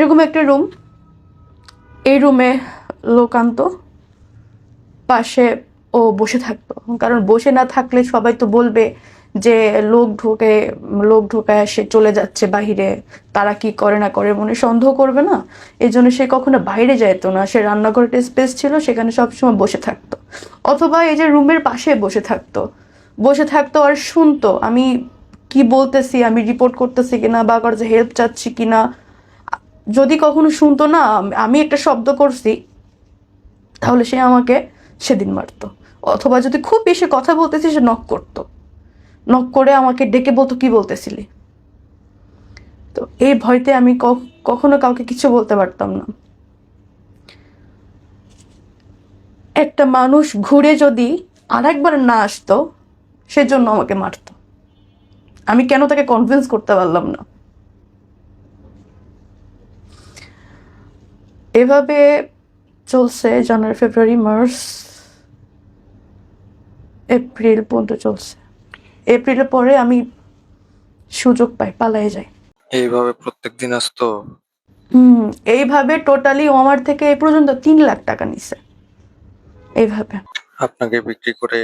এরকম একটা রুম এই রুমে লোকান্ত পাশে ও বসে থাকতো। কারণ বসে না থাকলে সবাই তো বলবে যে লোক ঢোকে, লোক ঢোকায় সে চলে যাচ্ছে বাহিরে। তারা কি করে না করে মনে সন্দেহ করবে না? এই জন্য সে কখনো বাইরে যাইতো না। সে রান্নাঘরে একটা স্পেস ছিল, সেখানে সবসময় বসে থাকতো। অথবা এই যে রুমের পাশে বসে থাকতো। বসে থাকতো আর শুনতো, আমি কি বলতেছি? আমি রিপোর্ট করতেছি কিনা? বা কারও হেল্প চাচ্ছি কিনা? যদি কখনো শুনতো না, আমি একটা শব্দ করছি, তাহলে সে আমাকে সেদিন মারতো। অথবা যদি খুব বেশি কথা বলতেছি, সে নক করতো। নক করে আমাকে ডেকে বলতো, কি বলতেছিলি? তো এই ভয়তে আমি কখনো কাউকে কিছু বলতে পারতাম না। একটা মানুষ ঘুরে যদি আরেকবার না আসতো সেজন্য আমাকে মারতো। আমি কেন তাকে কনভিন্স করতে পারলাম না? এভাবে চলছে জানুয়ারি ফেব্রুয়ারি মার্চ এপ্রিল পর্যন্ত চলছে। এপ্রিলের পরে আমি সুযোগ পাই পালাই যাই। এইভাবে প্রত্যেক দিন আসতো? হুম এইভাবে টোটালি ও আমার থেকে এই পর্যন্ত তিন লাখ টাকা নিছে। এইভাবে। আপনাকে বিক্রি করে